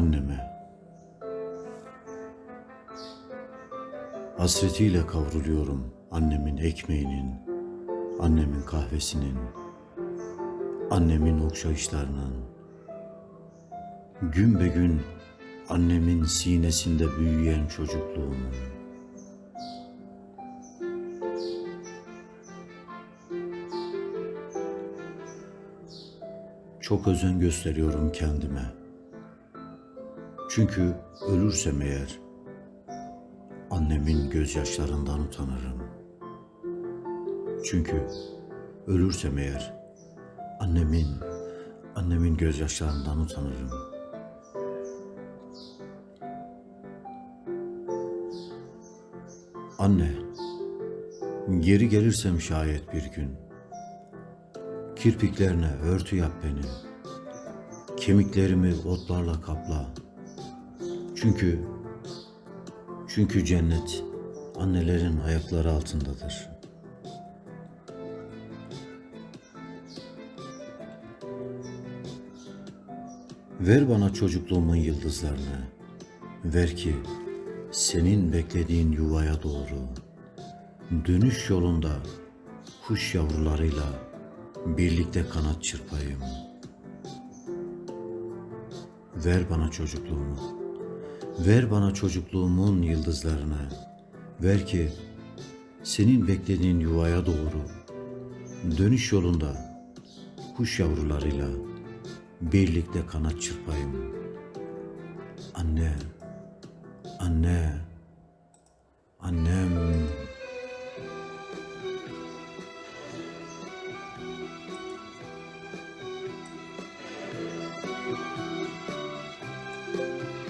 anneme. Hasretiyle kavruluyorum annemin ekmeğinin, annemin kahvesinin, annemin okşayışlarının. Gün be gün annemin sinesinde büyüyen çocukluğumun. Çok özen gösteriyorum kendime. Çünkü ölürsem eğer annemin gözyaşlarından utanırım. Çünkü ölürsem eğer annemin annemin gözyaşlarından utanırım. Anne, geri gelirsem şayet bir gün, kirpiklerine örtü yap beni, kemiklerimi otlarla kapla. Çünkü, çünkü cennet annelerin ayakları altındadır. Ver bana çocukluğumun yıldızlarını, ver ki senin beklediğin yuvaya doğru dönüş yolunda kuş yavrularıyla birlikte kanat çırpayım. Ver bana çocukluğumu. Ver bana çocukluğumun yıldızlarını. Ver ki senin beklediğin yuvaya doğru dönüş yolunda kuş yavrularıyla birlikte kanat çırpayım. Anne, anne, annem. Ta